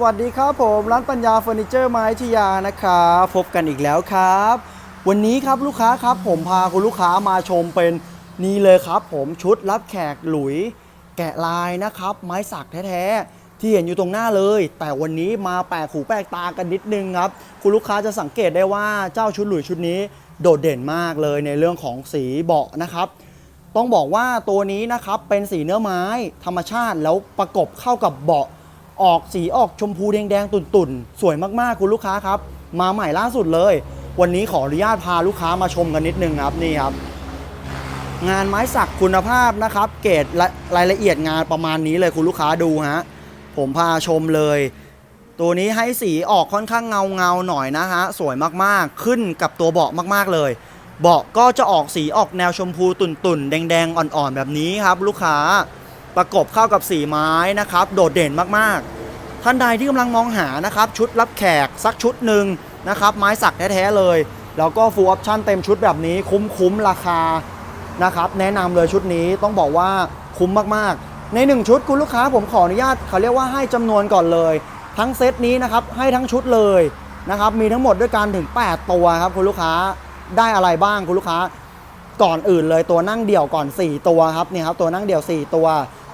สวัสดีครับผมร้านปัญญาเฟอร์นิเจอร์ไม้ชิยานะครับพบกันอีกแล้วครับ วันนี้ครับลูกค้าครับผมพาคุณลูกค้ามาชมเป็นนี่เลยครับ ผมชุดรับแขกหลุย แกะลายนะครับ ไม้สักแท้ๆที่เห็นอยู่ตรงหน้าเลย แต่วันนี้มาแปลกหูแปลกตากันนิดนึงครับ คุณลูกค้าจะสังเกตได้ว่าเจ้าชุดหลุยชุดนี้โดดเด่นมากเลยในเรื่องของสีเบาะนะครับต้องบอกว่าตัวนี้นะครับเป็นสีเนื้อไม้ธรรมชาติแล้วประกบเข้ากับเบาะ ออกสีออกชมพูแดงๆ ตุ่นๆ สวยมากๆ คุณลูกค้าครับ มาใหม่ล่าสุดเลย วันนี้ขออนุญาตพาลูกค้ามาชมกันนิดนึงครับนี่ครับ งานไม้สักคุณภาพนะครับ เกรดรายละเอียดงานประมาณนี้เลยคุณลูกค้าดูฮะผมพาชมเลย ตัวนี้ให้สีออกค่อนข้างเงาเงาหน่อยนะฮะสวยมากๆ ขึ้นกับตัวเบาะมากๆเลย เบาะก็จะออกสีออกแนวชมพูตุ่นๆ แดงๆ อ่อนๆ แบบนี้ครับ ลูกค้า ประกบเข้ากับสีไม้นะครับ โดดเด่นมากๆ ท่านใดที่กำลังมองหานะครับ ชุดรับแขกสักชุดหนึ่งนะครับ ไม้สักแท้ๆเลย แล้วก็ฟูลออปชั่นเต็มชุดแบบนี้คุ้มๆราคานะครับแนะนำเลยชุดนี้ต้องบอกว่าคุ้มมากๆ ใน 1 ชุดคุณลูกค้าผมขออนุญาตเขาเรียกว่าให้จำนวนก่อนเลย ทั้งเซตนี้นะครับให้ทั้งชุดเลยนะครับมีทั้งหมดด้วยกันถึง 8 ตัวครับคุณลูกค้าได้อะไรบ้างคุณลูกค้า ก่อนอื่นเลยตัวนั่งเดี่ยวก่อน 4 ตัวครับนี่ครับตัวนั่งเดี่ยว 4 ตัว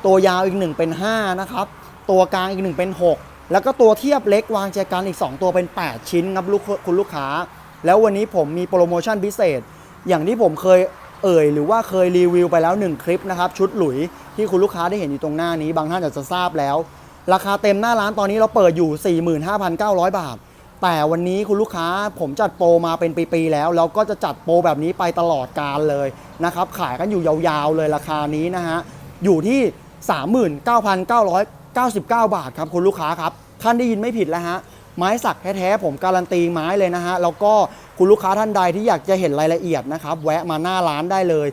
ตัวยาวอีก 1 เป็น 5 นะครับ ตัวกลางอีก 1 เป็น 6 แล้วก็ตัวเทียบเล็กวางแจกันอีก 2 ตัวเป็น 8 ชิ้นครับลูกคุณลูกค้า แล้ววันนี้ผมมีโปรโมชั่นพิเศษ อย่างที่ผมเคยเอ่ยหรือว่าเคยรีวิวไปแล้ว 1 คลิปนะครับ ชุดหลุยที่คุณลูกค้าได้เห็นอยู่ตรงหน้านี้ บางท่านอาจจะทราบแล้ว ราคาเต็มหน้าร้านตอนนี้เราเปิดอยู่ 45,900 บาท แต่วันนี้คุณลูกค้าผมจัดโปรมาเป็นปีๆแล้วแล้วก็จะจัดโปรแบบนี้ไปตลอดการเลยนะครับขายกันอยู่ยาวๆเลยราคานี้นะฮะอยู่ที่ 39,999 บาทครับคุณลูกค้าครับท่านได้ยินไม่ผิดแล้วฮะไม้สักแท้ๆผมการันตีไม้เลยนะฮะแล้วก็คุณลูกค้าท่านใดที่อยากจะเห็นรายละเอียดนะครับแวะมาหน้าร้านได้เลย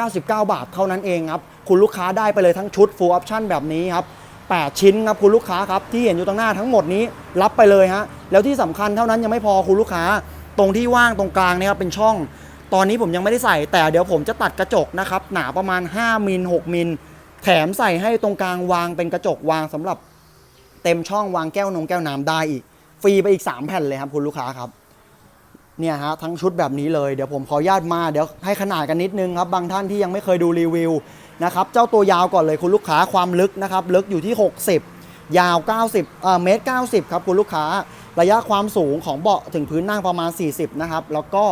39,999 บาทเท่านั้นเองครับคุณลูกค้าได้ไปเลยทั้งชุด full option แบบนี้ครับ8 ชิ้นครับคุณลูกค้าครับที่เห็นอยู่ตรงหน้าทั้งหมดนี้รับไปเลยฮะแล้วที่สำคัญเท่านั้นยังไม่พอคุณลูกค้า ตรงที่ว่างตรงกลางเนี่ยครับเป็นช่อง ตอนนี้ผมยังไม่ได้ใส่ แต่เดี๋ยวผมจะตัดกระจกนะครับหนาประมาณ 5มิล6มิลแถมใส่ให้ตรงกลางวางเป็นกระจกวางสำหรับเต็มช่องวางแก้วนงแก้วน้ำได้อีก ฟรีไปอีก 3 แผ่นเลยครับคุณลูกค้าครับเนี่ยฮะทั้งชุดแบบนี้เลยเดี๋ยวผมขอญาตมาเดี๋ยวให้ขนาดกันนิดนึงครับ บางท่านที่ยังไม่เคยดูรีวิวนะครับเจ้าตัวยาวก่อนเลยคุณลูกค้าความลึกนะครับ ลึกอยู่ที่ 60 ยาว 90เอ่อเมตร90 ครับคุณลูกค้า ระยะความสูงของเบาะถึงพื้นนั่งประมาณ 40 นะครับ แล้วก็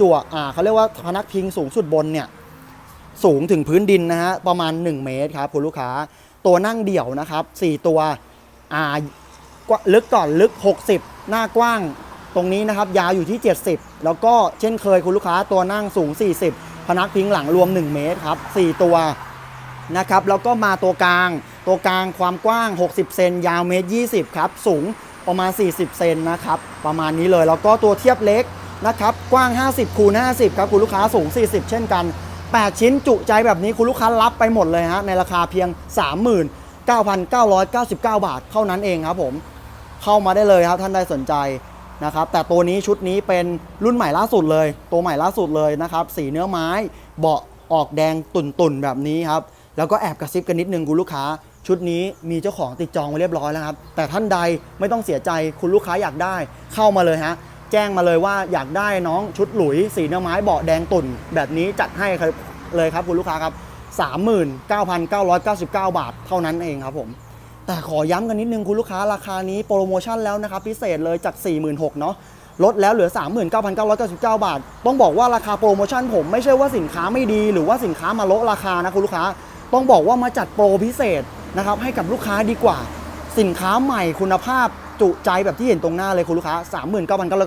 จั่วอ่าเขาเรียกว่าพนักพิงสูงสุดบนเนี่ยสูงถึงพื้นดินนะฮะประมาณ 1 เมตรครับคุณลูกค้าตัวนั่งเดี่ยวนะครับ 4 ตัวอ่ากว่าลึกก่อนลึก 60 หน้ากว้างตรงนี้นะครับยาวอยู่ที่ 70 แล้วก็เช่นเคยคุณลูกค้าตัวนั่งสูง 40 พนักพิงหลังรวม 1 เมตรครับ 4 ตัวนะครับแล้วก็มาตัวกลาง ตัวกลางความกว้าง 60 เซนยาวเมตร 20 ครับ สูงประมาณ 40 เซนนะครับ ประมาณนี้เลย แล้วก็ตัวเทียบเล็ก นะครับ กว้าง 50 คูณ 50 ครับ คุณลูกค้าสูง 40 เช่นกัน 8 ชิ้นจุใจแบบนี้คุณลูกค้ารับไปหมดเลยฮะ ในราคาเพียง 39,999 บาทเท่านั้นเองครับผม เข้ามาได้เลยครับท่านใดสนใจนะครับ แต่ตัวนี้ชุดนี้เป็นรุ่นใหม่ล่าสุดเลย ตัวใหม่ล่าสุดเลยนะครับ สีเนื้อไม้ เบาะออกแดงตุ่นๆแบบนี้ครับ แล้วก็แอบกระซิบกันนิดนึงคุณลูกค้าชุดนี้มีเจ้าของติดจองไว้เรียบร้อยแล้วครับ แต่ท่านใดไม่ต้องเสียใจคุณลูกค้าอยากได้เข้ามาเลยฮะ แจ้งมาเลยว่าอยากได้น้องชุดหลุยสีเนื้อไม้เบาะแดงตุ่น แบบนี้จัดให้เลยครับคุณลูกค้าครับ 39,999 บาทเท่านั้นเองครับผมแต่ขอย้ำกันนิดนึงคุณลูกค้าราคานี้โปรโมชั่นแล้วนะครับพิเศษเลยจาก 46,000เนาะลดแล้วเหลือ 39,999 บาท ต้องบอกว่าราคาโปรโมชั่นผมไม่ใช่ว่าสินค้าไม่ดี หรือว่าสินค้ามาลดราคานะคุณลูกค้า ต้องบอกว่ามาจัดโปรพิเศษนะครับให้กับลูกค้าดีกว่า สินค้าใหม่คุณภาพ จุใจแบบที่เห็นตรงหน้าเลยคุณลูกค้า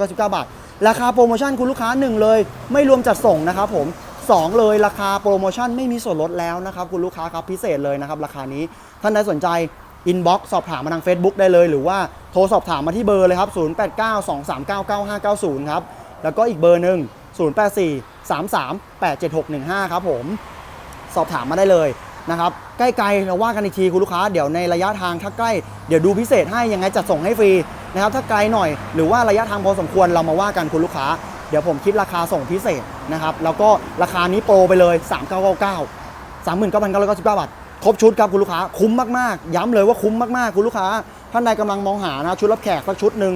39,999 บาท ราคาโปรโมชั่นคุณลูกค้า 1 เลย ไม่รวมจัดส่งนะครับผม 2 เลยราคาโปรโมชั่นไม่มีส่วนลดแล้วนะครับคุณลูกค้าครับพิเศษเลยนะครับราคานี้ท่านใดสนใจอินบ็อกซ์สอบถามมาทาง Facebook ได้เลย หรือว่าโทรสอบถามมาที่เบอร์เลยครับ 0892399590 ครับ แล้วก็อีกเบอร์หนึ่ง0843387615 ครับผม สอบถามมาได้เลย นะครับใกล้ๆเราว่ากันอีกทีคุณลูกค้าเดี๋ยวในระยะทางถ้าใกล้เดี๋ยวดูพิเศษให้ยังไงจัดส่งให้ฟรีนะครับถ้าไกลหน่อย หรือว่าระยะทางพอสมควรเรามาว่ากันคุณลูกค้า เดี๋ยวผมคิดราคาส่งพิเศษนะครับแล้วก็ราคานี้โปรไปเลย 3999 39,999บาทครบชุดครับคุณลูกค้าคุ้มมากๆ ย้ำเลยว่าคุ้มมากๆคุณลูกค้า ท่านใดกำลังมองหานะชุดรับแขกสักชุดหนึ่ง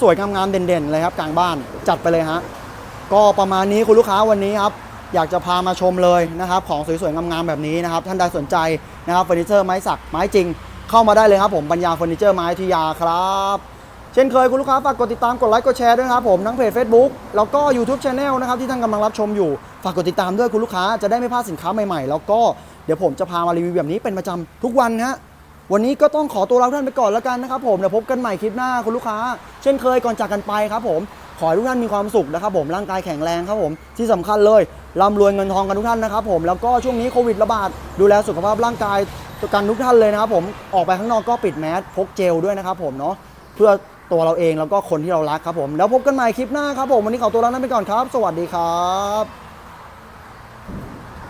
สวยๆงามๆเด่นๆเลยครับกลางบ้านจัดไปเลยฮะก็ประมาณนี้คุณลูกค้าวันนี้ครับ อยากจะพามาชมเลยนะครับ ของสวยๆงามๆแบบนี้นะครับ ท่านใดสนใจนะครับเฟอร์นิเจอร์ไม้สักไม้จริง เข้ามาได้เลยครับผมปัญญาเฟอร์นิเจอร์ไม้ทิยาครับ เช่นเคยคุณลูกค้าฝากกดติดตามกดไลค์กดแชร์ด้วยครับผมทั้งเพจ Facebook แล้วก็ YouTube Channel นะครับที่ท่านกำลังรับชมอยู่ ฝากกดติดตามด้วยคุณลูกค้าจะได้ไม่พลาดสินค้าใหม่ๆ แล้วก็เดี๋ยวผมจะพามารีวิวแบบนี้เป็นประจำทุกวันฮะวันนี้ก็ต้องขอตัวลาท่านไปก่อนแล้วกันนะครับผมเดี๋ยวพบกันใหม่คลิปหน้าคุณลูกค้า เช่นเคยก่อนจากกันไปครับผม ขอให้ทุกท่านมีความสุขนะครับผมร่างกายแข็งแรงครับผมที่สำคัญเลยร่ำรวยเงินทองกันทุกท่านนะครับผมแล้วก็ช่วงนี้โควิดระบาดดูแลสุขภาพร่างกายกันทุกท่านเลยนะครับผมออกไปข้างนอกก็ปิดแมสพกเจลด้วยนะครับผมเนาะเพื่อตัวเราเองแล้วก็คนที่เรารักครับผม แล้วพบกันใหม่คลิปหน้าครับผม วันนี้ขอตัวลาไปก่อนครับ สวัสดีครับ